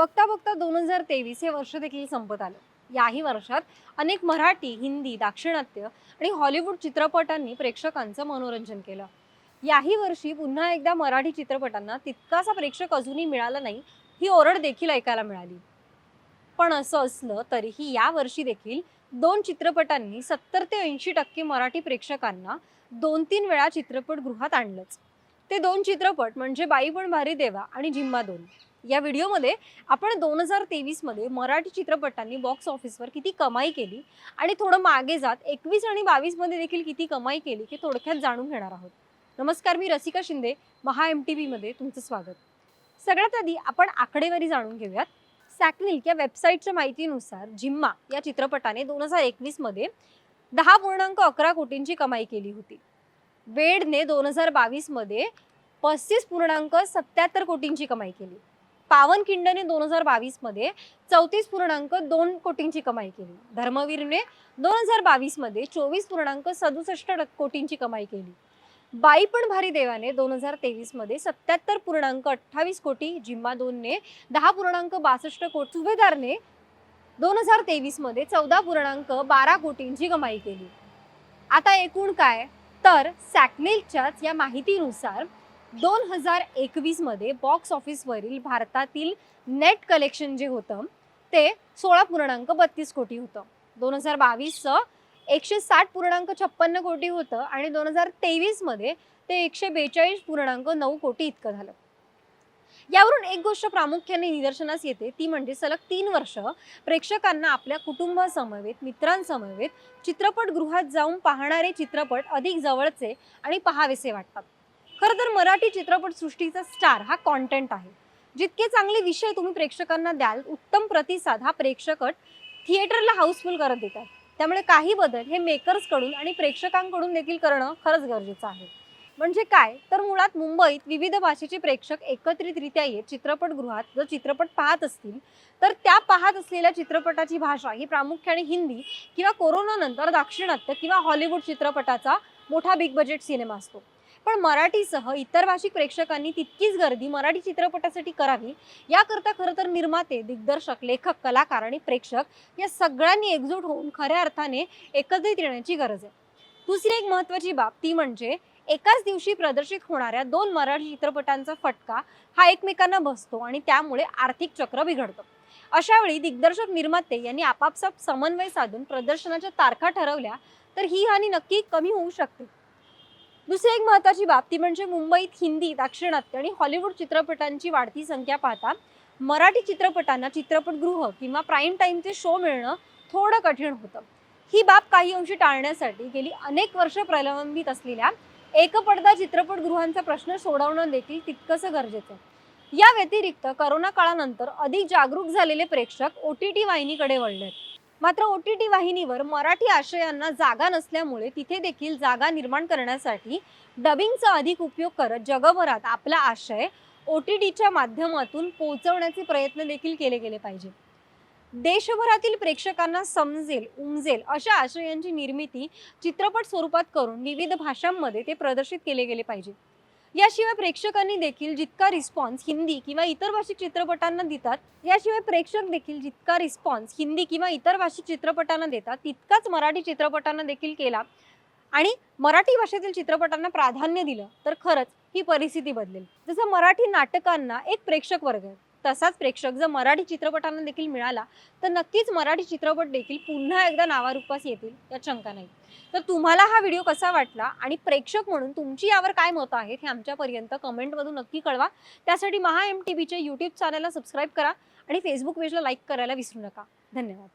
बघता बघता दोन हजार तेवीस हे वर्ष देखील संपत आलं. याही वर्षात अनेक मराठी हिंदी दाक्षिणात्य आणि हॉलिवूड चित्रपटांनी प्रेक्षकांचं मनोरंजन केलं. याही वर्षी पुन्हा एकदा मराठी चित्रपटांना तितकासा प्रेक्षक अजूनही मिळाला नाही ही ओरड देखील ऐकायला मिळाली. पण असं असलं तरीही या वर्षी देखील दोन चित्रपटांनी सत्तर ते ऐंशी टक्के मराठी प्रेक्षकांना दोन तीन वेळा चित्रपटगृहात आणलंच. ते दोन चित्रपट म्हणजे बाई पण भारी देवा आणि जिम्मा दोन. या व्हिडिओमध्ये आपण दोन हजार तेवीसमध्ये मराठी चित्रपटांनी बॉक्स ऑफिसवर किती कमाई केली आणि थोडं मागे जात एकवीस आणि बावीसमध्ये देखील किती कमाई केली हे थोडक्यात जाणून घेणार आहोत. नमस्कार मी रसिका शिंदे महा एम टी व्हीमध्ये तुमचं स्वागत. सगळ्यात आधी आपण आकडेवारी जाणून घेऊयात. सॅकनिल या वेबसाईटच्या माहितीनुसार जिम्मा या चित्रपटाने दोन हजार एकवीसमध्ये दहा पूर्णांक अकरा कोटींची कमाई केली होती. वेडने दोन हजार बावीसमध्ये पस्तीस पूर्णांक सत्याहत्तर कोटींची कमाई केली. पावनखिंडने दोन हजार बावीसमध्ये चौतीस पूर्णांक दोन कोटींची कमाई केली. धर्मवीरने दोन हजार बावीसमध्ये चोवीस पूर्णांक सदुसष्ट कोटींची कमाई केली. बाई पण भारी देवाने दोन हजार तेवीसमध्ये सत्याहत्तर पूर्णांक अठ्ठावीस कोटी जिम्मा दोनने दहा पूर्णांक बासष्ट कोटी सुभेदारने दोन हजार तेवीसमध्ये चौदा पूर्णांक बारा कोटींची कमाई केली. आता एकूण काय? तर सॅकनेलच्याच या माहितीनुसार दोन हजार एकवीसमध्ये बॉक्स ऑफिसवरील भारतातील नेट कलेक्शन जे होतं ते सोळा पूर्णांक बत्तीस कोटी होतं. दोन हजार बावीसचं एकशे साठ पूर्णांक छप्पन्न कोटी होतं आणि दोन हजार तेवीसमध्ये ते एकशे बेचाळीस पूर्णांक नऊ कोटी इतकं झालं. यावरून एक गोष्ट प्रामुख्याने निदर्शनास येते ती म्हणजे सलग तीन वर्ष प्रेक्षकांना आपल्या कुटुंबासमवेत मित्रांसमवेत चित्रपटगृहात जाऊन पाहणारे चित्रपट अधिक जवळचे आणि पहावेसे वाटतात. खरं तर मराठी चित्रपटसृष्टीचा स्टार हा कॉन्टेंट आहे. जितके चांगले विषय तुम्ही प्रेक्षकांना द्याल उत्तम प्रतिसाद हा प्रेक्षकट थिएटरला हाऊसफुल करत देतात. त्यामुळे काही बदल हे मेकर्सकडून आणि प्रेक्षकांकडून देखील करणं खरंच गरजेचं आहे. म्हणजे काय? तर मुळात मुंबईत विविध भाषेचे प्रेक्षक एकत्रितरित्या येत चित्रपटगृहात जर चित्रपट पाहत असतील तर त्या पाहत असलेल्या चित्रपटाची भाषा ही प्रामुख्याने हिंदी किंवा कोरोनानंतर दाक्षिणात्य किंवा हॉलिवूड चित्रपटाचा मोठा बिग बजेट सिनेमा असतो. पण मराठीसह इतर भाषिक प्रेक्षकांनी तितकीच गर्दी मराठी चित्रपटासाठी करावी याकरता खरं तर निर्माते दिग्दर्शक लेखक कलाकार आणि प्रेक्षक या सगळ्यांनी एकजूट होऊन खऱ्या अर्थाने एकत्रित येण्याची गरज आहे. दुसरी एक महत्त्वाची बाब ती म्हणजे एकाच दिवशी प्रदर्शित होणाऱ्या दोन मराठी चित्रपटांचा फटका हा एकमेकांना बसतो आणि त्यामुळे आर्थिक चक्र बिघडतं. अशा वेळी दिग्दर्शक निर्माते यांनी आपापसात समन्वय साधून प्रदर्शनाच्या तारखा ठरवल्या तर ही हानी नक्की कमी होऊ शकते. दुसरी एक महत्त्वाची बाब ती म्हणजे मुंबईत हिंदी दाक्षिणात्य आणि हॉलिवूड चित्रपटांची वाढती संख्या पाहता मराठी चित्रपटांना चित्रपटगृह किंवा प्राईम टाईमचे शो मिळणं थोडं कठीण होतं. ही बाब काही अंशी टाळण्यासाठी गेली अनेक वर्ष प्रलंबित असलेल्या एकपडदा चित्रपटगृहांचा प्रश्न सोडवणं देखील तितकंसं गरजेचं आहे. या व्यतिरिक्त करोना काळानंतर अधिक जागरूक झालेले प्रेक्षक ओ टी टी वाहिनीकडे वळलेत. मात्र ओ टी टी वाहिनीवर मराठी आशयांना जागा नसल्यामुळे तिथे देखील जागा निर्माण करण्यासाठी डबिंगचा अधिक उपयोग करत जगभरात आपला आशय ओ टी टीच्या माध्यमातून पोहोचवण्याचे प्रयत्न देखील केले गेले पाहिजे. देशभरातील प्रेक्षकांना समजेल उमजेल अशा आशयांची निर्मिती चित्रपट स्वरूपात करून विविध भाषांमध्ये ते प्रदर्शित केले गेले पाहिजे. याशिवाय प्रेक्षकांनी देखील जितका रिस्पॉन्स हिंदी किंवा इतर भाषिक चित्रपटांना देतात याशिवाय प्रेक्षक देखील जितका रिस्पॉन्स हिंदी किंवा इतर भाषिक चित्रपटांना देतात तितकाच मराठी चित्रपटांना देखील केला आणि मराठी भाषेतील चित्रपटांना प्राधान्य दिलं तर खरंच ही परिस्थिती बदलेल. जसं मराठी नाटकांना एक प्रेक्षक वर्ग आहे. तसाच प्रेक्षक जर मराठी चित्रपटांना देखील मिळाला तर नक्कीच मराठी चित्रपट देखील पुन्हा एकदा नावारूपास येतील यात शंका नाही. तर तुम्हाला हा व्हिडिओ कसा वाटला आणि प्रेक्षक म्हणून तुमची यावर काय मतं आहेत हे आमच्यापर्यंत कमेंटमधून नक्की कळवा. त्यासाठी महा एम टी व्हीच्या यूट्यूब चॅनलला सबस्क्राईब करा आणि फेसबुक पेजला लाईक करायला विसरू नका. धन्यवाद.